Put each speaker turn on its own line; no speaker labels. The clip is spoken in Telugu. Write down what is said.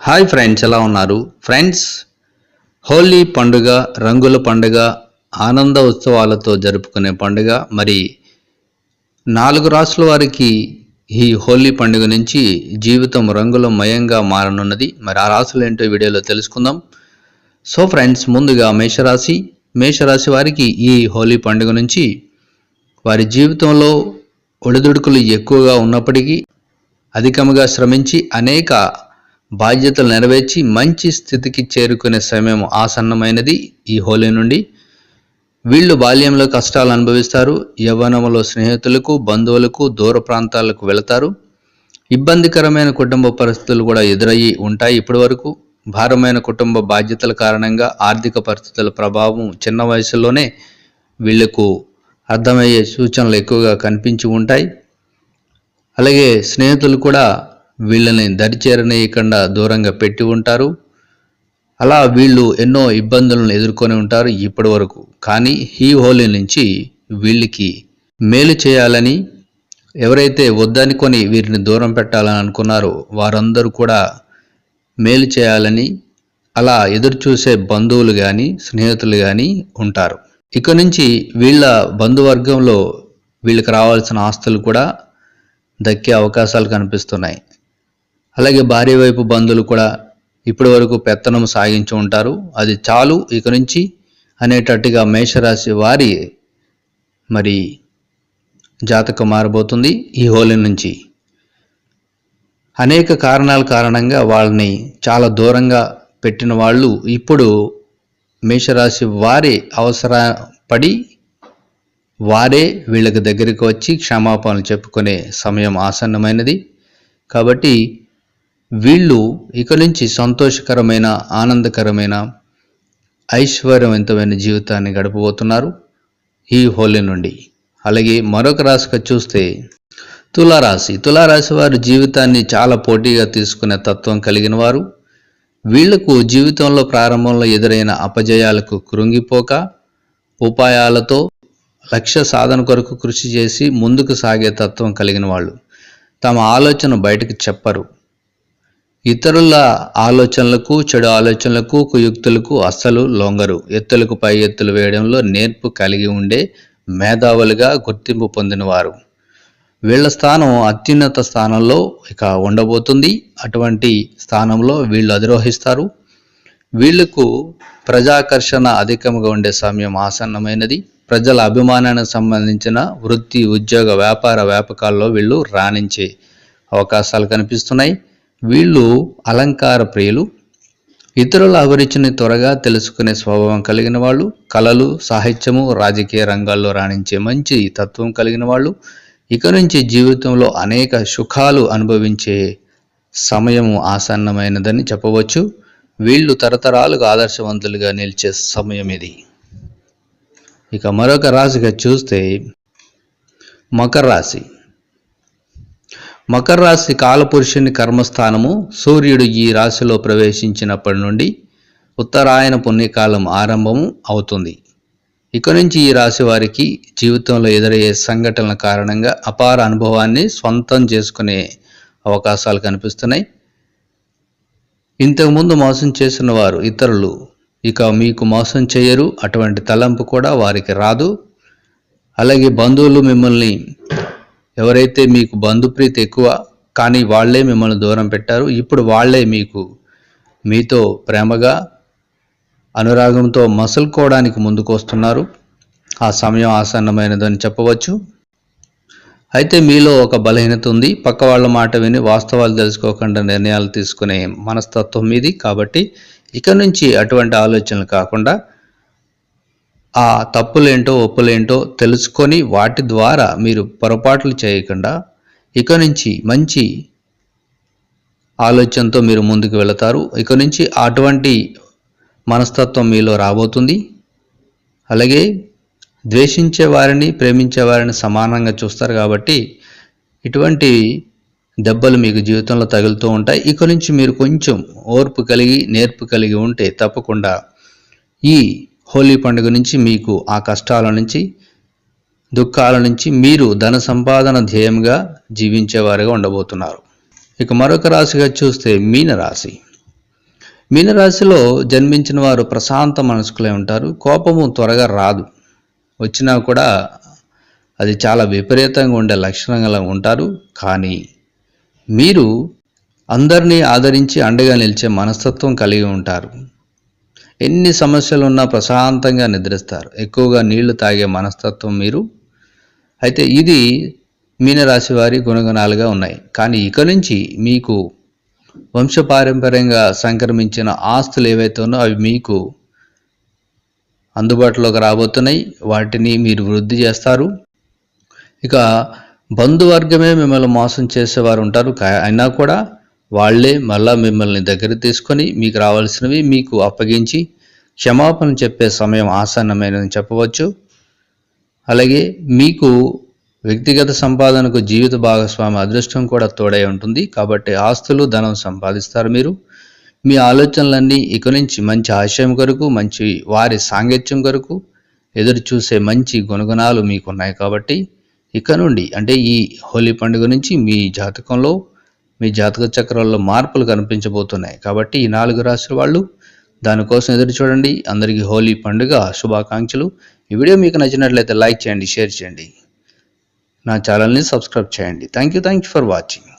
హాయ్ ఫ్రెండ్స్ ఎలా ఉన్నారు? ఫ్రెండ్స్ హోలీ పండుగ రంగుల పండుగ ఆనంద ఉత్సవాలతో జరుపుకునే పండుగ మరి నాలుగు రాష్ట్రాల వారికి ఈ హోలీ పండుగ నుంచి జీవితం రంగుల మయంగా మారనున్నది. మరి ఆ రాశులు ఏంటో వీడియోలో తెలుసుకుందాం. సో ఫ్రెండ్స్ ముందుగా మేషరాశి. మేషరాశి వారికి ఈ హోలీ పండుగ నుంచి వారి జీవితంలో ఒడిదుడుకులు ఎక్కువగా ఉన్నప్పటికీ అధికముగా శ్రమించి అనేక బాధ్యతలు నెరవేర్చి మంచి స్థితికి చేరుకునే సమయం ఆసన్నమైనది ఈ హోలీ నుండి. వీళ్ళు బాల్యంలో కష్టాలు అనుభవిస్తారు యవ్వనంలో స్నేహితులకు బంధువులకు దూర ప్రాంతాలకు వెళతారు. ఇబ్బందికరమైన కుటుంబ పరిస్థితులు కూడా ఎదురయ్యి ఉంటాయి ఇప్పటి వరకు భారమైన కుటుంబ బాధ్యతల కారణంగా ఆర్థిక పరిస్థితుల ప్రభావం చిన్న వయసులోనే వీళ్ళకు అర్థమయ్యే సూచనలు ఎక్కువగా కనిపించి ఉంటాయి. అలాగే స్నేహితులు కూడా వీళ్ళని దరిచేరనీయకుండా దూరంగా పెట్టి ఉంటారు. అలా వీళ్ళు ఎన్నో ఇబ్బందులను ఎదుర్కొని ఉంటారు ఇప్పటి వరకు. కానీ ఈ హోలీ నుంచి వీళ్ళకి మేలు చేయాలని ఎవరైతే వద్దనుకొని వీరిని దూరం పెట్టాలని అనుకున్నారో వారందరూ కూడా మేలు చేయాలని అలా ఎదురుచూసే బంధువులు కానీ స్నేహితులు కానీ ఉంటారు. ఇక నుంచి వీళ్ళ బంధువర్గంలో వీళ్ళకి రావాల్సిన ఆస్తులు కూడా దక్కే అవకాశాలు కనిపిస్తున్నాయి. అలాగే భార్య వైపు బంధువులు కూడా ఇప్పటి వరకు పెత్తనం సాగించి ఉంటారు. అది చాలు ఇక నుంచి అనేటట్టుగా మేషరాశి వారి మరి జాతకం మారబోతుంది ఈ హోలీ నుంచి. అనేక కారణాల కారణంగా వాళ్ళని చాలా దూరంగా పెట్టిన వాళ్ళు ఇప్పుడు మేషరాశి వారి అవసర పడి వారే వీళ్ళకి దగ్గరికి వచ్చి క్షమాపణలు చెప్పుకునే సమయం ఆసన్నమైనది. కాబట్టి వీళ్ళు ఇక నుంచి సంతోషకరమైన ఆనందకరమైన ఐశ్వర్యవంతమైన జీవితాన్ని గడపబోతున్నారు ఈ హోలీ నుండి. అలాగే మరొక రాశిగా చూస్తే తులారాశి. తులారాశి వారు జీవితాన్ని చాలా పోటీగా తీసుకునే తత్వం కలిగిన వారు. వీళ్ళకు జీవితంలో ప్రారంభంలో ఎదురైన అపజయాలకు కృంగిపోక ఉపాయాలతో లక్ష్య సాధన కొరకు కృషి చేసి ముందుకు సాగే తత్వం కలిగిన వాళ్ళు. తమ ఆలోచన బయటకు చెప్పరు. ఇతరుల ఆలోచనలకు చెడు ఆలోచనలకు కుయుక్తులకు అస్సలు లొంగరు. ఎత్తులకు పై ఎత్తులు వేయడంలో నేర్పు కలిగి ఉండే మేధావులుగా గుర్తింపు పొందినవారు. వీళ్ళ స్థానం అత్యున్నత స్థానంలో ఇక ఉండబోతుంది. అటువంటి స్థానంలో వీళ్ళు అధిరోహిస్తారు. వీళ్ళకు ప్రజాకర్షణ అధికంగా ఉండే సమయం ఆసన్నమైనది. ప్రజల అభిమానానికి సంబంధించిన వృత్తి ఉద్యోగ వ్యాపార వ్యాపకాల్లో వీళ్ళు రాణించే అవకాశాలు కనిపిస్తున్నాయి. వీళ్ళు అలంకార ప్రియులు. ఇతరుల అభిరుచిని త్వరగా తెలుసుకునే స్వభావం కలిగిన వాళ్ళు కళలు సాహిత్యము రాజకీయ రంగాల్లో రాణించే మంచి తత్వం కలిగిన వాళ్ళు ఇక నుంచి జీవితంలో అనేక సుఖాలు అనుభవించే సమయము ఆసన్నమైనదని చెప్పవచ్చు. వీళ్ళు తరతరాలుగా ఆదర్శవంతులుగా నిలిచే సమయం ఇది. ఇక మరొక రాశిగా చూస్తే మకర రాశి. మకర రాశి కాలపురుషుని కర్మస్థానము సూర్యుడు ఈ రాశిలో ప్రవేశించినప్పటి నుండి ఉత్తరాయణ పుణ్యకాలం ఆరంభము అవుతుంది. ఇక నుంచి ఈ రాశి వారికి జీవితంలో ఎదురయ్యే సంఘటనల కారణంగా అపార అనుభవాన్ని సొంతం చేసుకునే అవకాశాలు కనిపిస్తున్నాయి. ఇంతకుముందు మోసం చేసిన వారు ఇతరులు. ఇక మీకు మోసం చేయరు అటువంటి తలంపు కూడా వారికి రాదు. అలాగే బంధువులు మిమ్మల్ని ఎవరైతే మీకు బంధుప్రీతి ఎక్కువ కానీ వాళ్ళే మిమ్మల్ని దూరం పెట్టారు ఇప్పుడు వాళ్ళే మీకు మీతో ప్రేమగా అనురాగంతో మసులుకోవడానికి ముందుకు వస్తున్నారు ఆ సమయం ఆసన్నమైనదని చెప్పవచ్చు. అయితే మీలో ఒక బలహీనత ఉంది. పక్క వాళ్ళ మాట విని వాస్తవాలు తెలుసుకోకుండా నిర్ణయాలు తీసుకునే మనస్తత్వం మీది. కాబట్టి ఇక నుంచి అటువంటి ఆలోచనలు కాకుండా ఆ తప్పులేంటో ఒప్పులేంటో తెలుసుకొని వాటి ద్వారా మీరు పొరపాట్లు చేయకుండా ఇక నుంచి మంచి ఆలోచనతో మీరు ముందుకు వెళతారు. ఇక నుంచి అటువంటి మనస్తత్వం మీలో రాబోతుంది. అలాగే ద్వేషించే వారిని ప్రేమించే వారిని సమానంగా చూస్తారు కాబట్టి ఇటువంటి దెబ్బలు మీకు జీవితంలో తగులుతూ ఉంటాయి. ఇక నుంచి మీరు కొంచెం ఓర్పు కలిగి నేర్పు కలిగి ఉంటే తప్పకుండా ఈ హోలీ పండుగ నుంచి మీకు ఆ కష్టాల నుంచి దుఃఖాల నుంచి మీరు ధన సంపాదన ధ్యేయంగా జీవించేవారుగా ఉండబోతున్నారు. ఇక మరొక రాశిగా చూస్తే మీనరాశి. మీనరాశిలో జన్మించిన వారు ప్రశాంత మనసుకులే ఉంటారు కోపము త్వరగా రాదు. వచ్చినా కూడా అది చాలా విపరీతంగా ఉండే లక్షణంగా ఉంటారు. కానీ మీరు అందరినీ ఆదరించి అండగా నిలిచే మనస్తత్వం కలిగి ఉంటారు. ఎన్ని సమస్యలు ఉన్నా ప్రశాంతంగా నిద్రిస్తారు. ఎక్కువగా నీళ్ళు తాగే మనస్తత్వం మీరు. అయితే ఇది మీనరాశి వారి గుణగణాలుగా ఉన్నాయి. కానీ ఇక నుంచి మీకు వంశపారంపర్యంగా సంక్రమించిన ఆస్తులు ఏవైతే అవి మీకు అందుబాటులోకి రాబోతున్నాయి. వాటిని మీరు వృద్ధి చేస్తారు. ఇక బంధువర్గమే మిమ్మల్ని మోసం చేసేవారు ఉంటారు. కా- అయినా కూడా వాళ్ళే మళ్ళా మిమ్మల్ని దగ్గర తీసుకొని మీకు రావాల్సినవి మీకు అప్పగించి క్షమాపణ చెప్పే సమయం ఆసన్నమైనదని చెప్పవచ్చు. అలాగే మీకు వ్యక్తిగత సంపాదనకు జీవిత భాగస్వామి అదృష్టం కూడా తోడై ఉంటుంది. కాబట్టి ఆస్తులు ధనం సంపాదిస్తారు మీరు. మీ ఆలోచనలన్నీ ఇక నుంచి మంచి ఆశయం కొరకు మంచి వారి సాంగత్యం కొరకు ఎదురు చూసే మంచి గుణగుణాలు మీకున్నాయి కాబట్టి ఇక నుండి అంటే ఈ హోలీ పండుగ నుంచి మీ జాతకంలో మీ జాతక చక్రాల్లో మార్పులు కనిపించబోతున్నాయి. కాబట్టి ఈ నాలుగు రాశుల వాళ్ళు దానికోసం ఎదురు చూడండి. అందరికీ హోలీ పండుగ శుభాకాంక్షలు. ఈ వీడియో మీకు నచ్చినట్లయితే లైక్ చేయండి షేర్ చేయండి. నా ఛానల్ని సబ్స్క్రైబ్ చేయండి. Thank you thank you for watching.